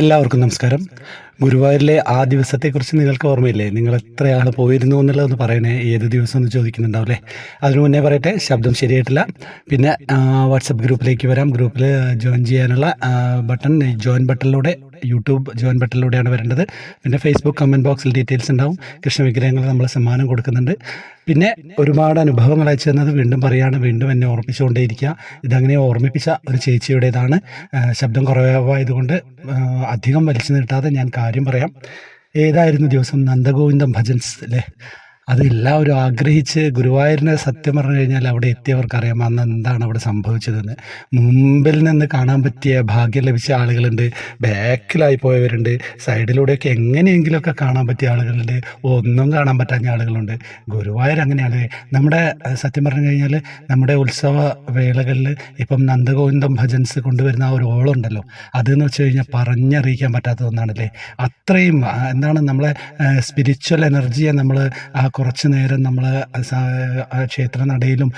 എല്ലാവർക്കും നമസ്കാരം. ഗുരുവായൂരിലെ ആ ദിവസത്തെക്കുറിച്ച് നിങ്ങൾക്ക് ഓർമ്മയില്ലേ? നിങ്ങൾ എത്രയാൾ പോയിരുന്നു എന്നുള്ളതൊന്ന് പറയണേ. ഏത് ദിവസം എന്ന് ചോദിക്കുന്നുണ്ടാവില്ലേ അതിനു മുന്നേ പറയട്ടെ ശബ്ദം ശരിയായിട്ടില്ല. പിന്നെ വാട്സപ്പ് ഗ്രൂപ്പിലേക്ക് വരാം. ഗ്രൂപ്പിൽ ജോയിൻ ചെയ്യാനുള്ള ബട്ടൺ ജോയിൻ ബട്ടണിലൂടെ യൂട്യൂബ് ജോയിൻ ബട്ടണിലൂടെയാണ് വരേണ്ടത്. പിന്നെ ഫേസ്ബുക്ക് കമന്റ് ബോക്സിൽ ഡീറ്റെയിൽസ് ഉണ്ടാവും. കൃഷ്ണവിഗ്രഹങ്ങൾ നമ്മൾ സമ്മാനം കൊടുക്കുന്നുണ്ട്. പിന്നെ ഒരുപാട് അനുഭവങ്ങൾ അയച്ചു തന്നത് വീണ്ടും പറയാണ്. വീണ്ടും എന്നെ ഓർമ്മിച്ചുകൊണ്ടേയിരിക്കുക. ഇതങ്ങനെ ഓർമ്മിപ്പിച്ച ഒരു ചേച്ചിയുടേതാണ്. ശബ്ദം കുറവായതുകൊണ്ട് അധികം വലിച്ചു നീട്ടാതെ ഞാൻ കാര്യം പറയാം. ഏതായിരുന്നു ദിവസം? നന്ദഗോവിന്ദം ഭജൻസ് അല്ലേ? അത് എല്ലാവരും ആഗ്രഹിച്ച് ഗുരുവായൂരിനെ സത്യം പറഞ്ഞു കഴിഞ്ഞാൽ അവിടെ എത്തിയവർക്കറിയാം അന്ന് എന്താണ് അവിടെ സംഭവിച്ചതെന്ന്. മുമ്പിൽ നിന്ന് കാണാൻ പറ്റിയ ഭാഗ്യം ലഭിച്ച ആളുകളുണ്ട് ബാക്കിലായി പോയവരുണ്ട് സൈഡിലൂടെയൊക്കെ എങ്ങനെയെങ്കിലുമൊക്കെ കാണാൻ പറ്റിയ ആളുകളുണ്ട് ഒന്നും കാണാൻ പറ്റാത്ത ആളുകളുണ്ട്. ഗുരുവായൂർ അങ്ങനെയാണ്. നമ്മുടെ സത്യം പറഞ്ഞു കഴിഞ്ഞാൽ നമ്മുടെ ഉത്സവ വേളകളിൽ ഇപ്പം നന്ദഗോവിന്ദം ഭജൻസ് കൊണ്ടുവരുന്ന ആ ഒരു ഓളുണ്ടല്ലോ അതെന്ന് വെച്ച് കഴിഞ്ഞാൽ പറഞ്ഞറിയിക്കാൻ പറ്റാത്ത ഒന്നാണല്ലേ? അത്രയും എന്താണ് നമ്മളെ സ്പിരിച്വൽ എനർജിയെ നമ്മൾ ആ കുറച്ച് നേരം നമ്മൾ ക്ഷേത്ര നടയിലും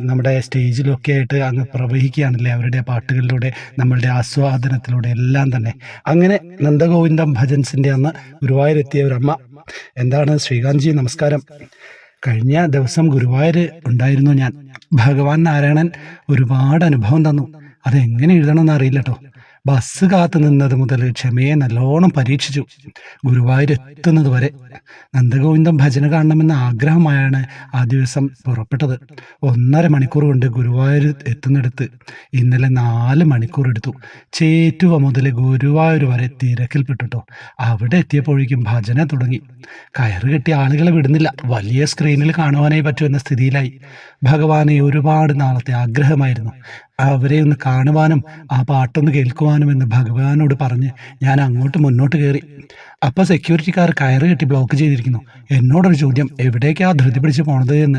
നമ്മുടെ സ്റ്റേജിലൊക്കെ ആയിട്ട് അങ്ങ് പ്രവഹിക്കുകയാണല്ലേ അവരുടെ പാട്ടുകളിലൂടെ നമ്മളുടെ ആസ്വാദനത്തിലൂടെ എല്ലാം തന്നെ. അങ്ങനെ നന്ദഗോവിന്ദം ഭജൻസിന്റെ അന്ന് ഗുരുവായൂരെത്തിയ ഒരു അമ്മ. എന്താണ്? ശ്രീകാന്ത്ജി നമസ്കാരം. കഴിഞ്ഞ ദിവസം ഗുരുവായൂർ ഉണ്ടായിരുന്നു ഞാൻ. ഭഗവാൻ നാരായണൻ ഒരുപാട് അനുഭവം തന്നു. അതെങ്ങനെ എഴുതണമെന്ന് അറിയില്ല കേട്ടോ ബസ് കാത്തു നിന്നത് മുതൽ ക്ഷമയെ നല്ലോണം പരീക്ഷിച്ചു. ഗുരുവായൂർ എത്തുന്നത് വരെ നന്ദഗോവിന്ദം ഭജന കാണണമെന്ന ആഗ്രഹമായാണ് ആ ദിവസം പുറപ്പെട്ടത്. ഒന്നര മണിക്കൂർ കൊണ്ട് ഗുരുവായൂർ എത്തുന്നിടത്ത് ഇന്നലെ നാല് മണിക്കൂർ എടുത്തു. ചേറ്റുവ മുതൽ ഗുരുവായൂർ വരെ തിരക്കിൽപ്പെട്ടുട്ടോ. അവിടെ എത്തിയപ്പോഴേക്കും ഭജന തുടങ്ങി. കയറ് കെട്ടിയ ആളുകളെ വിടുന്നില്ല. വലിയ സ്ക്രീനിൽ കാണുവാനേ പറ്റുമെന്ന സ്ഥിതിയിലായി. ഭഗവാനെ ഒരുപാട് നാളത്തെ ആഗ്രഹമായിരുന്നു. അവരെ ഒന്ന് കാണുവാനും ആ പാട്ടൊന്ന് കേൾക്കുവാനും എന്ന് ഭഗവാനോട് പറഞ്ഞ് ഞാൻ അങ്ങോട്ട് മുന്നോട്ട് കയറി. അപ്പോൾ സെക്യൂരിറ്റിക്കാർ കയറി കെട്ടി ബ്ലോക്ക് ചെയ്തിരിക്കുന്നു. എന്നോടൊരു ചോദ്യം എവിടേക്കാ ധൃതി പിടിച്ച് പോണത്? എന്ന്.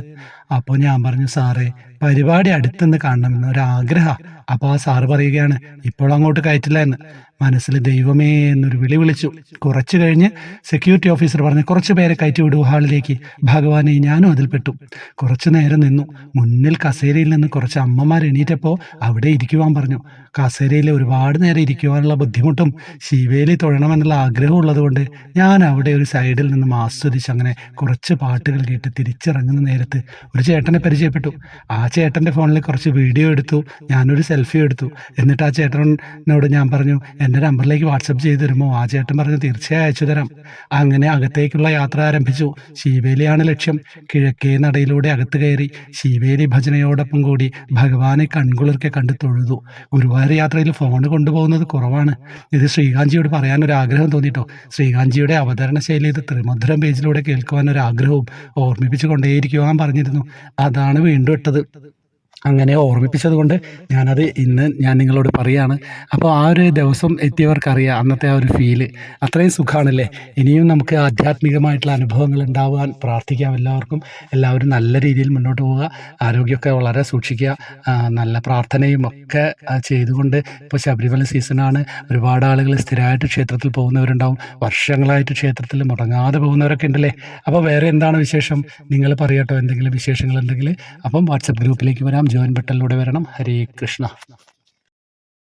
അപ്പോൾ ഞാൻ പറഞ്ഞു സാറേ പരിപാടി അടുത്തുനിന്ന് കാണണമെന്ന് ഒരാഗ്രഹ അപ്പോൾ ആ സാറ് പറയുകയാണ് ഇപ്പോൾ അങ്ങോട്ട് കയറ്റില്ല എന്ന്. മനസ്സിൽ ദൈവമേ എന്നൊരു വിളി വിളിച്ചു. കുറച്ച് കഴിഞ്ഞ് സെക്യൂരിറ്റി ഓഫീസർ പറഞ്ഞു കുറച്ച് പേരെ കയറ്റി വിടൂ ഹാളിലേക്ക്. ഭഗവാനെ ഞാനും അതിൽപ്പെട്ടു കുറച്ചു നേരം നിന്നു. മുന്നിൽ കസേരയിൽ നിന്ന് കുറച്ച് അമ്മമാർ എണീറ്റപ്പോൾ അവിടെ ഇരിക്കുവാൻ പറഞ്ഞു. കസേരയിൽ ഒരുപാട് നേരം ഇരിക്കുവാനുള്ള ബുദ്ധിമുട്ടും ശിവേലി തൊഴണമെന്നുള്ള ആഗ്രഹം ഉള്ളതുകൊണ്ട് ഞാൻ അവിടെ ഒരു സൈഡിൽ നിന്നും ആസ്വദിച്ച് അങ്ങനെ കുറച്ച് പാട്ടുകൾ കേട്ട് തിരിച്ചിറങ്ങുന്ന നേരത്ത് ഒരു ചേട്ടനെ പരിചയപ്പെട്ടു. ആ ചേട്ടന്റെ ഫോണിൽ കുറച്ച് വീഡിയോ എടുത്തു. ഞാനൊരു സെൽഫി എടുത്തു. എന്നിട്ട് ആ ചേട്ടനോട് ഞാൻ പറഞ്ഞു എന്റെ നമ്പറിലേക്ക് വാട്സപ്പ് ചെയ്ത് തരുമോ? ആ ചേട്ടൻ പറഞ്ഞു തീർച്ചയായും അയച്ചു തരാം. അങ്ങനെ അകത്തേക്കുള്ള യാത്ര ആരംഭിച്ചു. ശിവേലിയാണ് ലക്ഷ്യം. കിഴക്കേ നടയിലൂടെ അകത്ത് കയറി ശിവേലി ഭജനയോടൊപ്പം കൂടി ഭഗവാനെ കൺകുളിർക്കെ കണ്ട് തൊഴുതു. ഗുരുവായൂർ യാത്രയിൽ ഫോൺ കൊണ്ടുപോകുന്നത് കുറവാണ്. ഇത് ശ്രീകാന്തിയോട് പറയാനൊരാഗ്രഹം തോന്നിയിട്ടോ ശ്രീകാന്തിയുടെ അവതരണ ശൈലി ഇത് ത്രിമധുരം പേജിലൂടെ കേൾക്കുവാനൊരാഗ്രഹവും ഓർമ്മിപ്പിച്ചു കൊണ്ടേയിരിക്കുവാൻ പറഞ്ഞിരുന്നു. അതാണ് വീണ്ടും ഇട്ടത്. അങ്ങനെ ഓർമ്മിപ്പിച്ചത് കൊണ്ട് ഞാനത് ഇന്ന് ഞാൻ നിങ്ങളോട് പറയാണ്. അപ്പോൾ ആ ഒരു ദിവസം എത്തിയവർക്കറിയാം അന്നത്തെ ആ ഒരു ഫീൽ അത്രയും സുഖമാണല്ലേ ഇനിയും നമുക്ക് ആധ്യാത്മികമായിട്ടുള്ള അനുഭവങ്ങൾ ഉണ്ടാവാൻ പ്രാർത്ഥിക്കാം എല്ലാവർക്കും. എല്ലാവരും നല്ല രീതിയിൽ മുന്നോട്ട് പോവുക. ആരോഗ്യമൊക്കെ വളരെ സൂക്ഷിക്കുക. നല്ല പ്രാർത്ഥനയും ഒക്കെ ചെയ്തുകൊണ്ട് ഇപ്പോൾ ശബരിമല സീസണാണ് ഒരുപാട് ആളുകൾ സ്ഥിരമായിട്ട് ക്ഷേത്രത്തിൽ പോകുന്നവരുണ്ടാവും. വർഷങ്ങളായിട്ട് ക്ഷേത്രത്തിൽ മുടങ്ങാതെ പോകുന്നവരൊക്കെ ഉണ്ടല്ലേ? അപ്പോൾ വേറെ എന്താണ് വിശേഷം? നിങ്ങൾ പറയട്ടോ എന്തെങ്കിലും വിശേഷങ്ങൾ ഉണ്ടെങ്കിൽ. അപ്പം വാട്സപ്പ് ഗ്രൂപ്പിലേക്ക് വരാം. ജോയിൻ ബട്ടണിലൂടെ വരണം. ഹരേ കൃഷ്ണ.